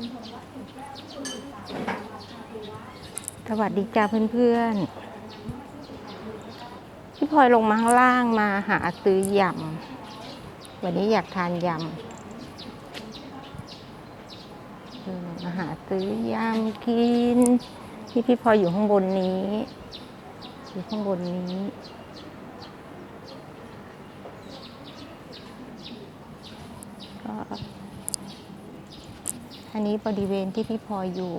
สวัสดีจ้าเพื่อนๆพี่พลอยลงมาข้างล่างมาหาซื้อยำ วันนี้อยากทานยำมาหาซื้อยำกินที่พี่พลอยอยู่ข้างบนนี้ อยู่ข้างบนนี้ อันนี้บริเวณที่พี่พลอยอยู่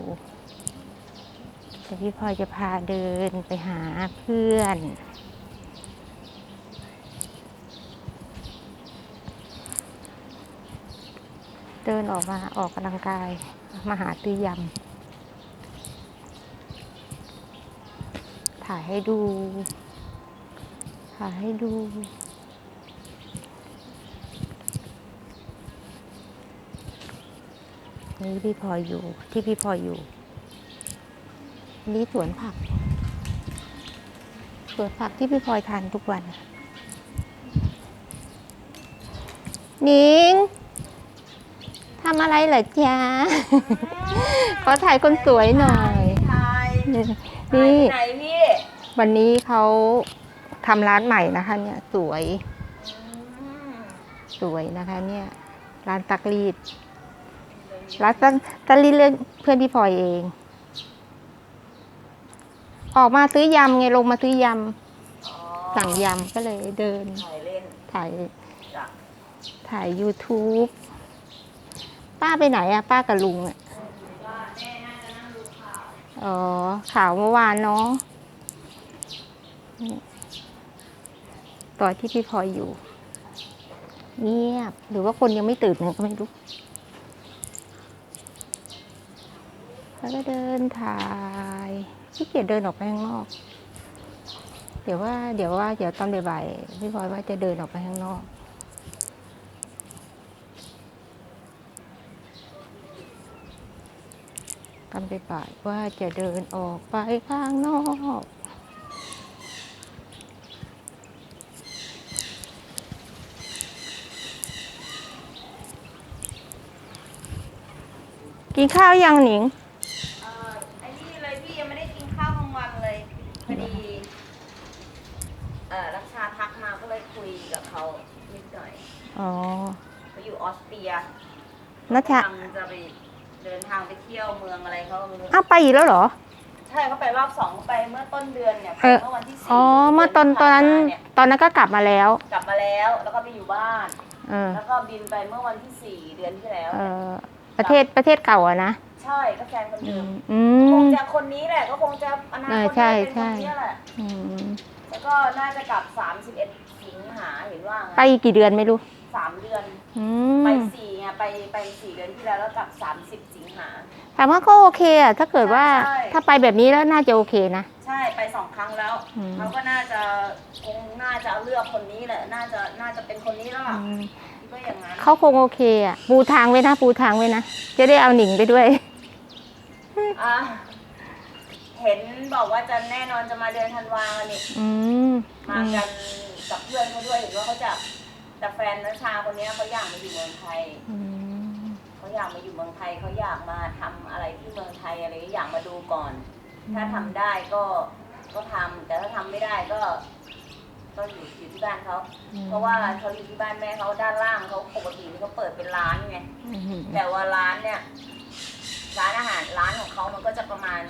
แต่พี่พลอยจะพาเดินไปหาเพื่อนเดินออกมาออกกำลังกายมาหาตื้อยำถ่ายให้ดู ถ่ายให้ดู นี่พี่พลอยอยู่ที่พี่พลอยอยู่ นี่สวนผัก สวนผักที่พี่พลอยทานทุกวันนิงทำอะไรเหรอจ๊ะ ขอถ่ายคนสวยหน่อยถ่ายนี่ถ่ายนี่ที่ไหนพี่ วันนี้เขาทำร้านใหม่นะคะ เนี่ยสวยอืมสวยนะคะ เนี่ย ร้านตักรีด ร้านตักตักรีดเรื่องเพื่อนพี่พลอยเอง ออกมาซื้อยำไงลงมาซื้อยำอ๋อสั่งยำก็เลยเดิน ถ่ายเล่นถ่ายจ้ะถ่าย YouTube ป้าไปไหนอะป้ากับลุงอะอ๋อ ข่าวเมื่อวานเนาะนี่ตอนที่พี่พลอยอยู่ เงียบ หรือว่าคนยังไม่ตื่นเนี่ยก็ไม่รู้ แล้วก็เดินถ่ายขี้เกียจเดินออกไปข้างนอก เดี๋ยวว่าเดี๋ยวว่าเดี๋ยวตอนบ่ายๆพี่พลอยว่าจะเดินออกไปข้างนอกกันไปบ่ายๆว่าจะเดินออกไปข้างนอกกินข้าวยังหนิง เอ่อไอ้นี่เลยพี่ยังไม่ได้กินข้าวกลางวันเลยพอดี เอ่อรักชาทักมาก็เลยคุยกับเขานิดหน่อยอ๋อเขาอยู่ออสเตรียนัชชากำลังจะไปเดินทางไปเที่ยวเมืองอะไรเขาไม่รู้อ้าวไปอีกแล้วเหรอ ใช่เขาไปรอบสองเขาไปเมื่อต้นเดือนเนี่ยเออ เมื่อวันที่สี่อ๋อเมื่อตอนตอนนั้นเยตอนนั้นก็กลับมาแล้วกลับมาแล้วแล้วก็ไปอยู่บ้าน เออแล้วก็บินไปเมื่อวันที่สี่เดือนที่แล้ว เออประเทศประเทศเก่าอะนะใช่ก็แฟนคนอืเดิมมอืคงมจะคนนี้แหละก็คงจะอนาเอคอตใช่เป็นใช่คนนี้แหละ อืม แล้วก็น่าจะกลับ 31 สิงหาเห็นว่างั้นไปอีกกี่เดือนไม่รู้สามเดือน อืไปมสี่ไงไปไปสี่เดือนที่แล้วแล้วกลับ 30 สิงหาถามว่าก็โอเคอะถ้าเกิดว่าใช่ ถ้าไปแบบนี้แล้วน่าจะโอเคนะ ใช่ไปสองครั้งแล้วอืม เขาก็น่าจะคงน่าจะเลือกคนนี้แหละน่าจะน่าจะเป็นคนนี้แล้วล่ะอืมคิดว่าอย่างนั้นเขาคงโอเคอะปูทางไว้นะปูทางไว้นะจะได้เอาหนิงไปด้วย อะ เห็นบอกว่าจะแน่นอนจะมาเดือนธันวาเนี่ยอืมมากันกับเพื่อนเขาด้วยเห็นว่าเขาจะแต่แฟนนัชชาคนเนี้ยเขาอยากมาอยู่เมืองไทยอืมเขาอยากมาอยู่เมืองไทยเขาอยากมาทำอะไรที่เมืองไทยอะไรอยากมาดูก่อน ถ้าทำได้ก็ก็ทำแต่ถ้าทำไม่ได้ก็ ก็อยู่อยู่ที่บ้านเขาอืมเพราะว่าเขาอยู่ที่บ้านแม่เขาด้านล่างเขาปกตินี่เขาเปิดเป็นร้านไง อืมแต่ว่าร้านเนี่ย ร้านอาหารร้านของเขามันก็จะประมาณ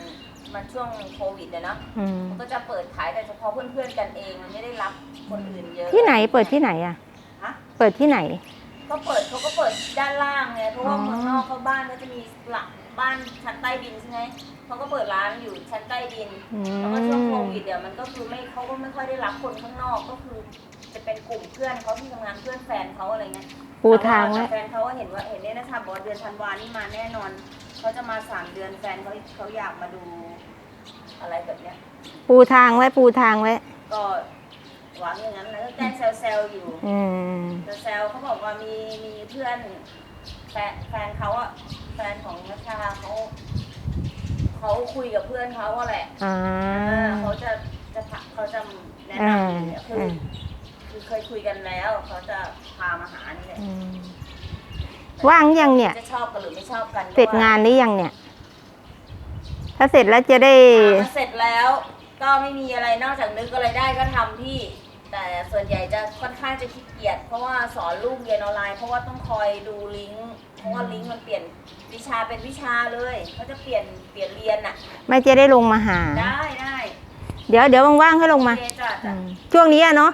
มันช่วงโควิดอะเนาะอืมมันก็จะเปิดขายแต่เฉพาะเพื่อนๆกันเองมันไม่ได้รับคนอื่นเยอะ ที่ไหนเปิดที่ไหนอะฮะ เปิดที่ไหนก็เปิดเขาก็เปิดด้านล่างไงเพราะว่าอ๋อ เมืองนอกเขาบ้านก็จะมีหลักบ้านชั้นใต้ดินใช่ไหมเขาก็เปิดร้านอยู่ชั้นใต้ดินอืแล้วก็ช่วงโคมวิดเดี๋ยวมันก็คือไม่เขาก็ไม่ค่อยได้รับคนข้างนอกก็คือ จะเป็นกลุ่มเพื่อนเขาที่ทำงานเพื่อนแฟนเขาอะไรเงี้ยปูทางไว้แต่แฟนเขาก็เห็นว่าเห็นเนี่ยนะคะบอกว่าเดือนธันวานี่มาแน่นอน เขาจะมาสามเดือนแฟนเขาเขาอยากมาดูอะไรแบบเนี้ย ปูทางไว้ปูทางไว้ ก็หวังอย่างนั้นแล้วก็แกล้งแซวๆอยู่อืม แต่แซวเขาบอกว่ามีมีเพื่อนแฟนแฟนเขาอะแฟนของนัชชาเขาเขาคุยกับเพื่อนเขาว่าแหละอ่าอ่าเขาจะจะพาเขาจะแนะอ่านำเนี่ยคืออ่าคือเคยคุยกันแล้ว เขาจะพามาหานี่แหละ อืม ว่างยังเนี่ย จะชอบกันหรือไม่ชอบกันเสร็จงานหรือยังเนี่ย ถ้าเสร็จแล้วจะได้ถามว่าเสร็จแล้ว ก็ไม่มีอะไรนอกจากนึกอะไรได้ก็ทำพี่ แต่ส่วนใหญ่จะค่อนข้างจะขี้เกียจเพราะว่าสอนลูกเรียนออนไลน์เพราะว่าต้องคอยดูลิงก์เพราะว่าลิงก์มันเปลี่ยนวิชาเป็นวิชาเลยเขาจะเปลี่ยนเปลี่ยนเรียนน่ะไม่จะได้ลงมาหา ได้ได้เดี๋ยวเดี๋ยวว่างๆให้ลงมาโอเคจ้ะอืจ้ะมช่วงนี้อะเนาะ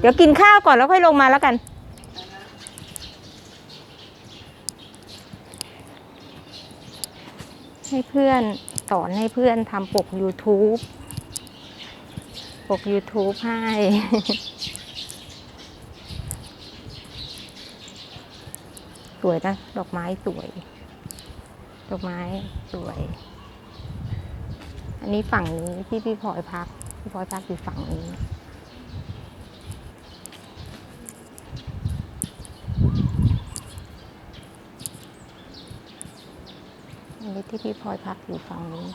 เดี๋ยวกินข้าวก่อนแล้วค่อยลงมาแล้วกัน ให้เพื่อนสอนให้เพื่อนทำปก YouTube ปก YouTube ให้ สวยนะ ดอกไม้สวย ดอกไม้สวย อันนี้ฝั่งนี้ที่พี่พลอยพัก พี่พลอยพักอยู่ฝั่งนี้ อันนี้ที่พี่พลอยพักอยู่ฝั่งนี้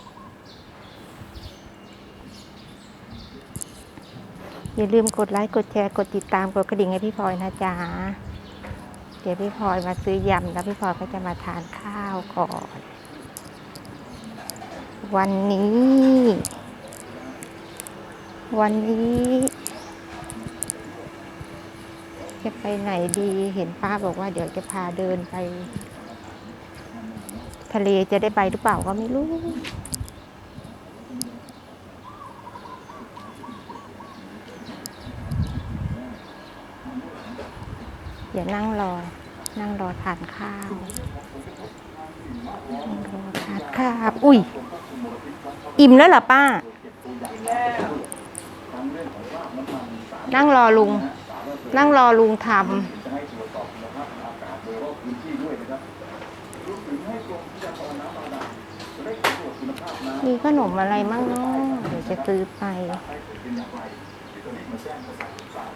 อย่าลืมกดไลค์ กดแชร์ กดติดตาม กดกระดิ่งให้พี่พลอยนะจ๊ะ เดี๋ยวพี่พลอยมาซื้อยำแล้วพี่พลอยก็จะมาทานข้าวก่อน วันนี้ วันนี้จะไปไหนดี เห็นป้าบอกว่าเดี๋ยวจะพาเดินไป ทะเลจะได้ไปหรือเปล่าก็ไม่รู้เดี๋ยวนั่งรอ นั่งรอทานข้าวนั่งรอทานข้าวอุ้ย อิ่มแล้วเหรอป้า นั่งรอลุง นั่งรอลุงทำ มีขนมอะไรมั่งเนาะเดี๋ยวจะซื้อไป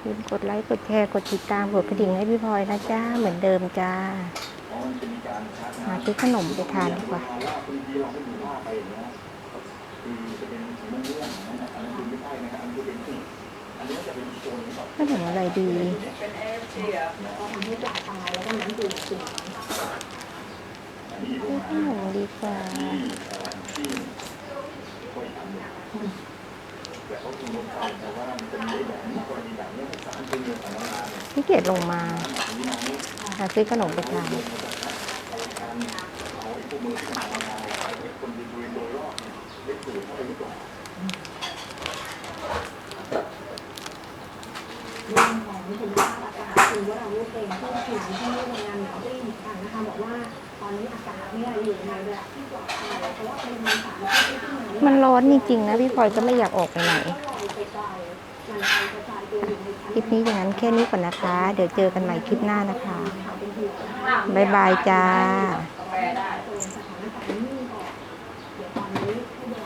ลืมกดไลค์ กดแชร์ กดติดตาม กดกระดิ่งให้พี่พลอยนะจ้า เหมือนเดิมจ้าหาซื้อขนมไปทานดีกว่าขนมอะไรดีซื้อขนมดีกว่า พี่เกียรลงมาหาซื้อขนมไปทานเรื่องของคุณภาพอากาศคือว่าเราลูกเองที่อยู่ที่โรงงานหนาวได้เหมือนกันนะคะบอกว่าตอนนี้อากาศเนี่ยอยู่ในระดับที่ปลอดภัยเพราะว่าปริมาณสารที่ที่ไหนมันร้อนจริงๆนะพี่พลอยก็ไม่อยากออกไปไหน คลิปนี้อย่างนั้นแค่นี้ก่อนนะคะ เดี๋ยวเจอกันใหม่คลิปหน้านะคะ บ๊ายบายจ้า